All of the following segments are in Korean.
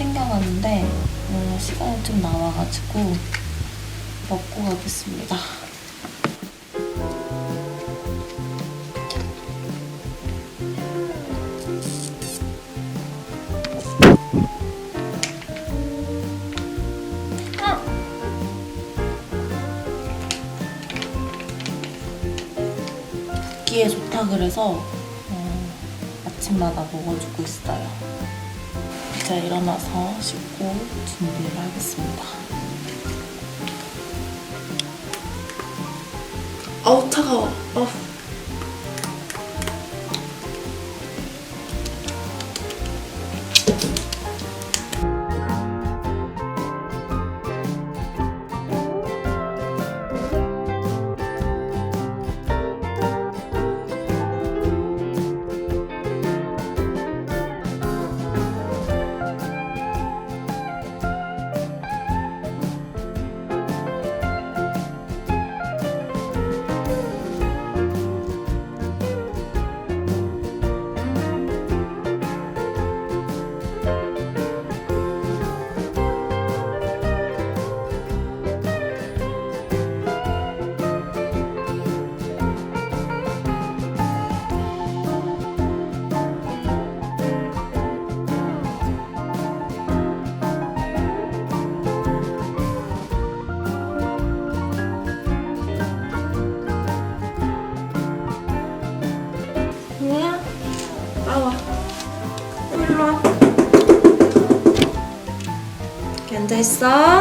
챙겨가는데 오늘 시간이 좀 남아가지고 먹고 가겠습니다. 붓기에 좋다 그래서 어, 아침마다 먹어주고 있어요. 일어나서 씻고 준비를 하겠습니다. 앉아있어.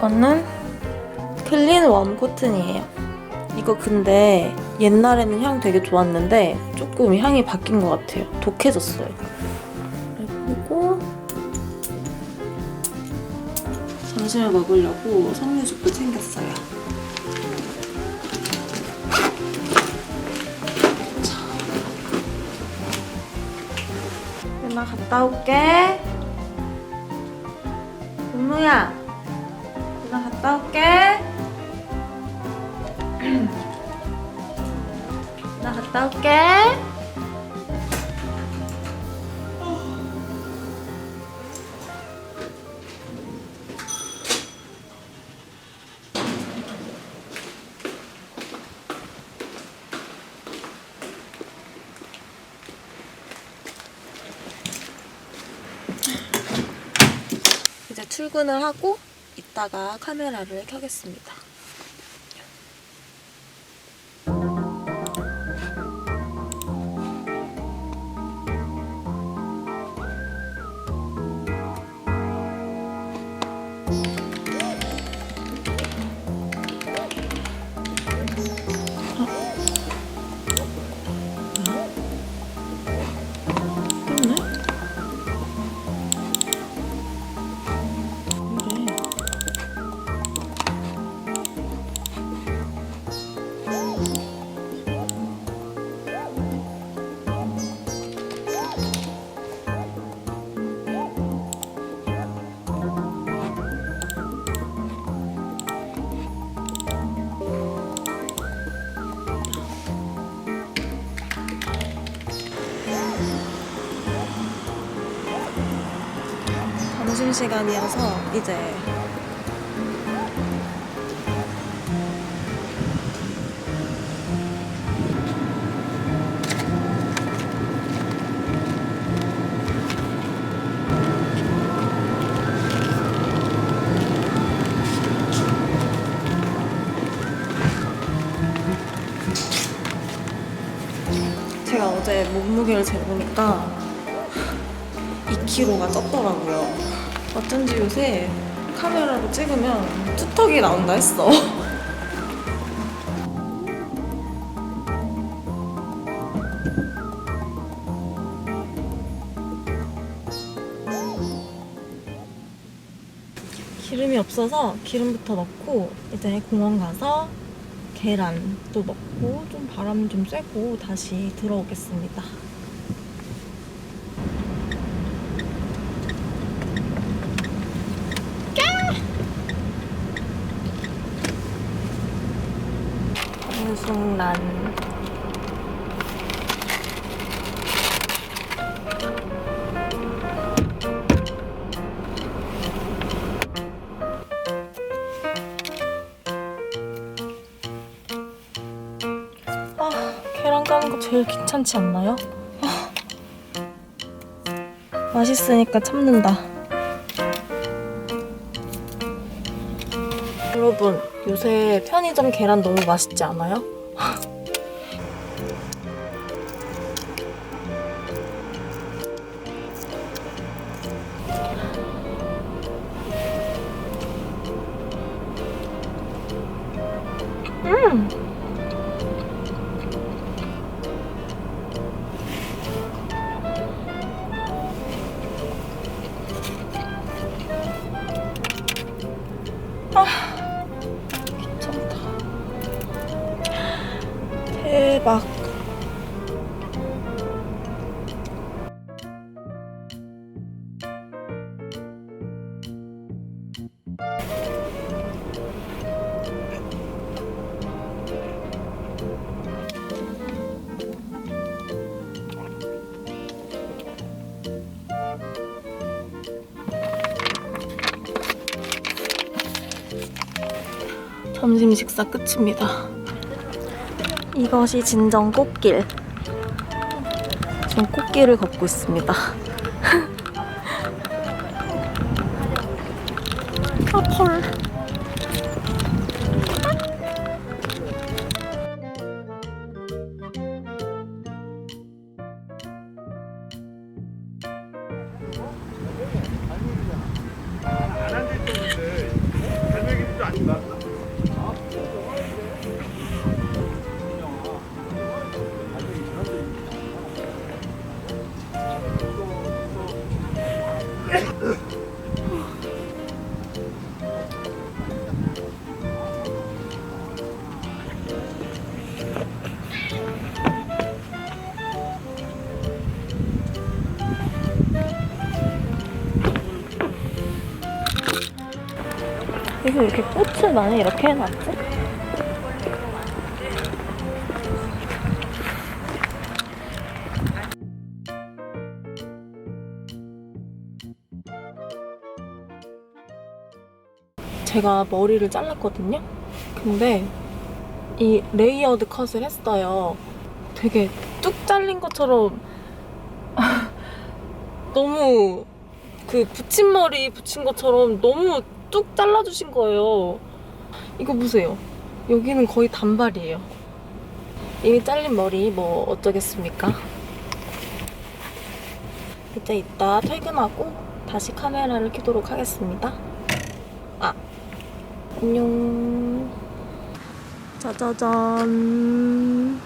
거는 클린 웜 코튼이에요. 이거 근데 옛날에는 향 되게 좋았는데 조금 향이 바뀐 것 같아요. 독해졌어요. 그리고 점심을 먹으려고 석류죽도 챙겼어요. 누나 갔다 올게. 은무야, 갔다 올게. 나 갔다 올게. 이제 출근을 하고 이따가 카메라를 켜겠습니다. 점심시간이어서 이제 제가 어제 몸무게를 재보니까 2kg가 쪘더라고요. 어쩐지 요새 카메라로 찍으면 투턱이 나온다 했어. 기름이 없어서 기름부터 넣고 이제 공원 가서 계란도 먹고 좀 바람 좀 쐬고 다시 들어오겠습니다. 한순란 아, 계란 까는 거 제일 귀찮지 않나요? 아. 맛있으니까 참는다. 여러분, 요새 편의점 계란 너무 맛있지 않아요? 啊 점심 식사 끝입니다. 이것이 진정 꽃길. 지금 꽃길을 걷고 있습니다. 꽃을 많이 이렇게 해놨지? 제가 머리를 잘랐거든요? 근데 이 레이어드 컷을 했어요. 되게 뚝 잘린 것처럼 너무 그 붙임머리 붙인 것처럼 너무 뚝 잘라주신 거예요. 이거 보세요. 여기는 거의 단발이에요. 이미 잘린 머리 뭐 어쩌겠습니까? 이제 이따 퇴근하고 다시 카메라를 켜도록 하겠습니다. 아, 안녕. 짜자잔.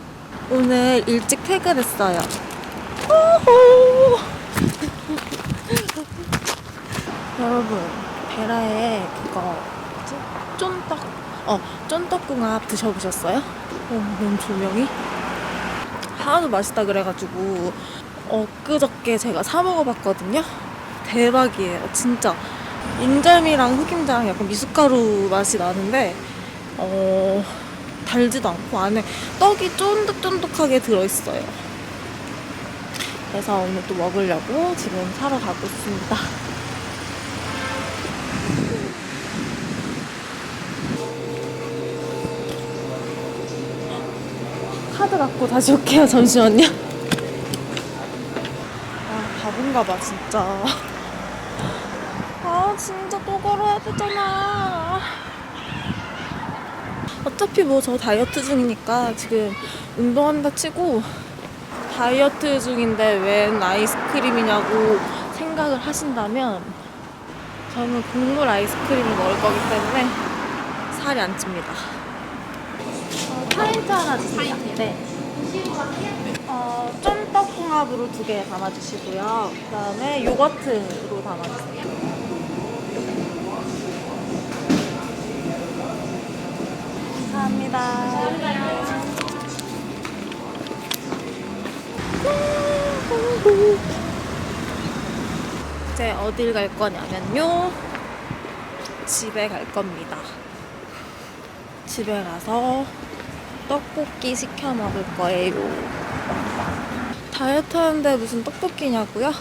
오늘 일찍 퇴근했어요. 여러분 베라의 그거 뭐지? 쫀떡. 어 쫀떡궁합 드셔보셨어요? 어 너무 조명이? 하나도 맛있다 그래가지고 엊그저께 제가 사 먹어봤거든요? 대박이에요 진짜. 인절미랑 흑임자랑 약간 미숫가루 맛이 나는데 어 달지도 않고 안에 떡이 쫀득쫀득하게 들어있어요. 그래서 오늘 또 먹으려고 지금 사러 가고 있습니다 카드 갖고 다시 올게요. 잠시만요. 아, 바본가 봐, 진짜. 아, 진짜 또 걸어야 되잖아. 어차피 뭐 저 다이어트 중이니까 지금 운동한다 치고 다이어트 중인데 웬 아이스크림이냐고 생각을 하신다면 저는 국물 아이스크림을 먹을 거기 때문에 살이 안 찝니다. 어, 파인트 하나 주세요. 네. 어, 쫀떡궁합으로 두 개 담아주시고요. 그 다음에 요거트로 담아주세요. 감사합니다. 이제 어딜 갈 거냐면요. 집에 갈 겁니다. 집에 가서 떡볶이 시켜 먹을 거예요. 다이어트 하는데 무슨 떡볶이냐고요?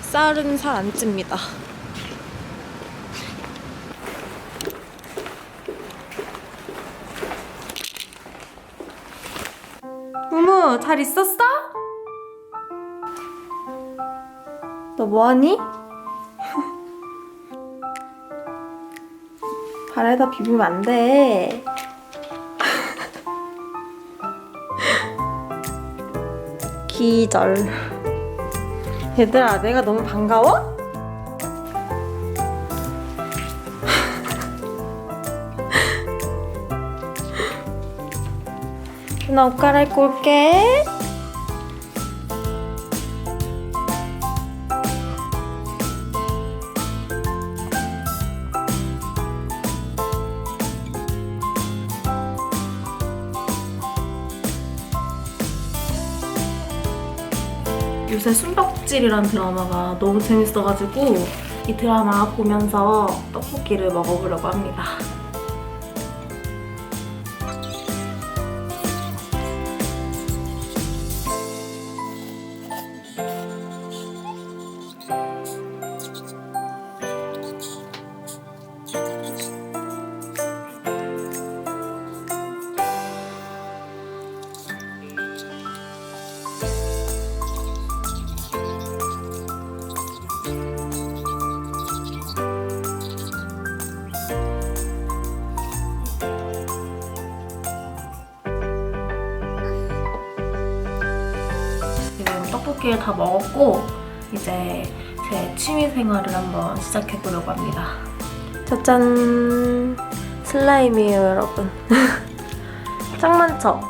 쌀은 살 안 찝니다. 무무, 잘 있었어? 너 뭐하니? 발에다 비비면 안 돼. 기절. 얘들아, 내가 너무 반가워? 나 옷 갈아입고 올게. 숨바꼭질이란 드라마가 너무 재밌어가지고 이 드라마 보면서 떡볶이를 먹어보려고 합니다. 떡볶이를 다 먹었고 이제 제 취미 생활을 한번 시작해 보려고 합니다. 짜잔 슬라임이에요 여러분. 짱 많죠?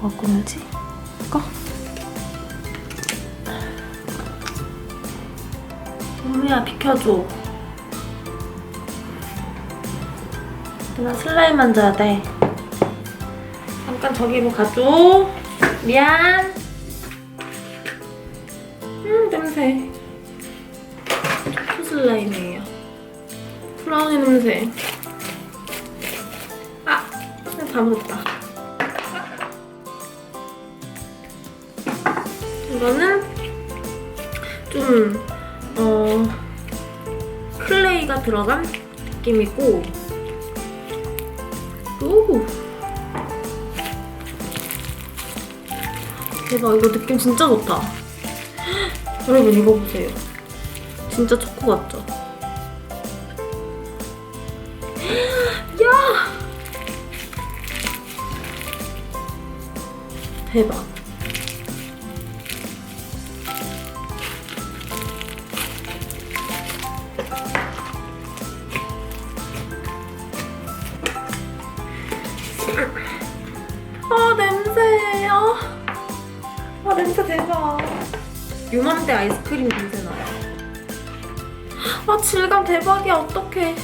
뭐가 꾸며지? 이거? 엄마야 비켜줘. 나 슬라임 만져야 돼. 잠깐 저기 뭐 가줘. 미안. 음, 냄새. 초코 슬라임이에요. 브라우니 냄새. 아, 다 묻었다. 이거는 좀, 어, 클레이가 들어간 느낌이고, 오! 대박 이거 느낌 진짜 좋다 여러분 이거 보세요. 진짜 초코 같죠? 야! 대박 유만대 아이스크림 냄새나요. 아 질감 대박이야 어떡해.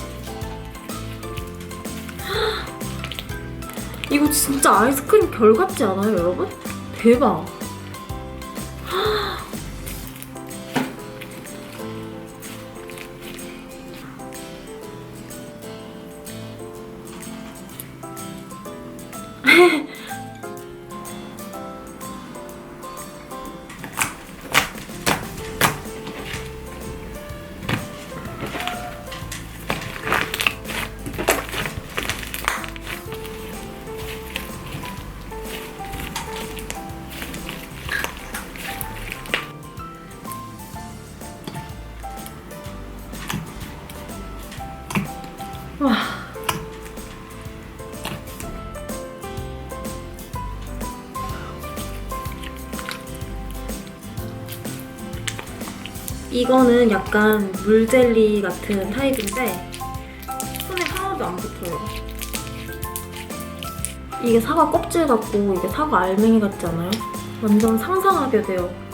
이거 진짜 아이스크림 결 같지 않아요 여러분? 대박. 와. 이거는 약간 물젤리 같은 타입인데 손에 하나도 안 붙어요. 이게 사과 껍질 같고 이게 사과 알맹이 같지 않아요? 완전 상상하게 돼요.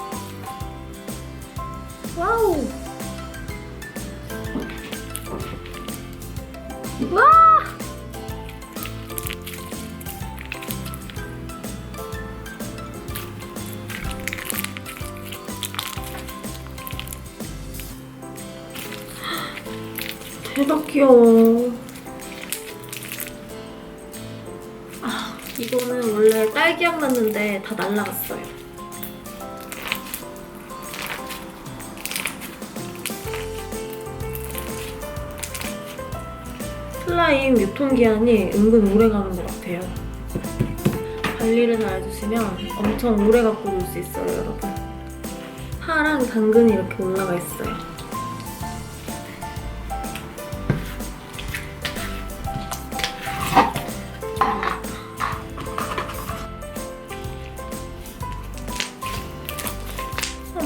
대박 귀여워. 아, 이거는 원래 딸기향 났는데 다 날라갔어요. 슬라임 유통기한이 은근 오래 가는 것 같아요. 관리를 잘 해주시면 엄청 오래 갖고 놀 수 있어요, 여러분. 파랑 당근이 이렇게 올라가 있어요.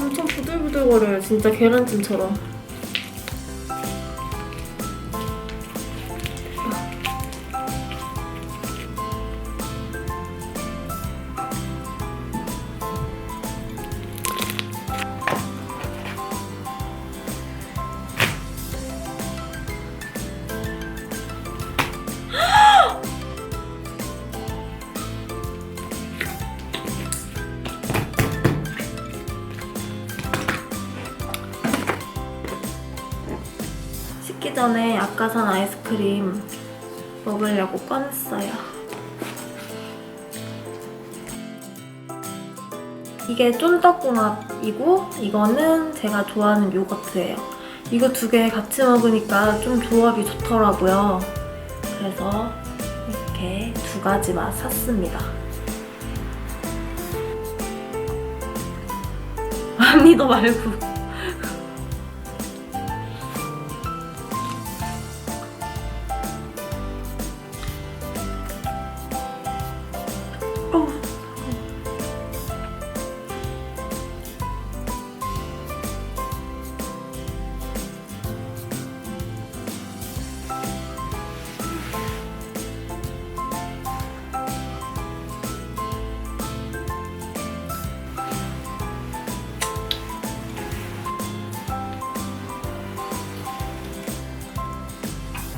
엄청 부들부들거려요, 진짜 계란찜처럼. 아이스크림 먹으려고 꺼냈어요. 이게 쫀떡궁합이고 이거는 제가 좋아하는 요거트예요. 이거 두 개 같이 먹으니까 좀 조합이 좋더라고요. 그래서 이렇게 두 가지 맛 샀습니다. 안 믿어 말고.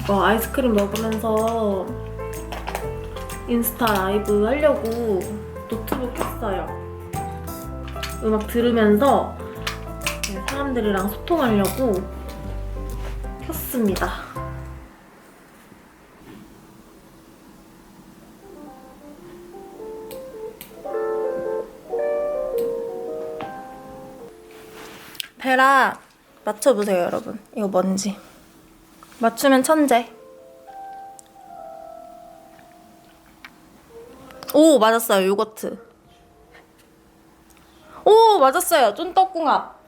어, 아이스크림 먹으면서 인스타 라이브 하려고 노트북 켰어요. 음악 들으면서 네, 사람들이랑 소통하려고 켰습니다. 베라 맞춰보세요 여러분 이거 뭔지 맞추면 천재. 오 맞았어요. 요거트. 오 맞았어요. 쫀떡궁합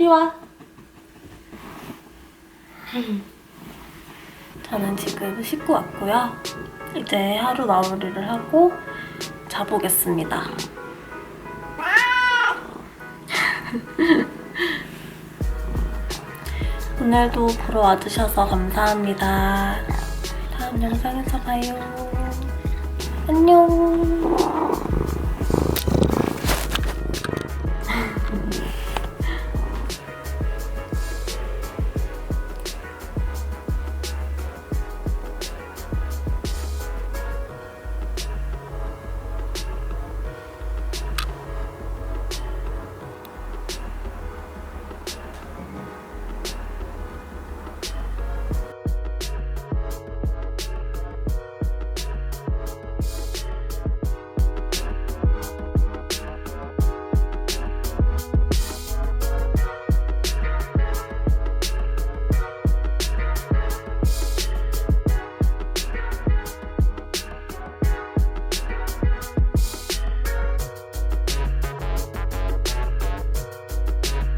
이리 와. 저는 지금 씻고 왔고요. 이제 하루 마무리를 하고 자보겠습니다. 오늘도 보러 와주셔서 감사합니다. 다음 영상에서 봐요. 안녕.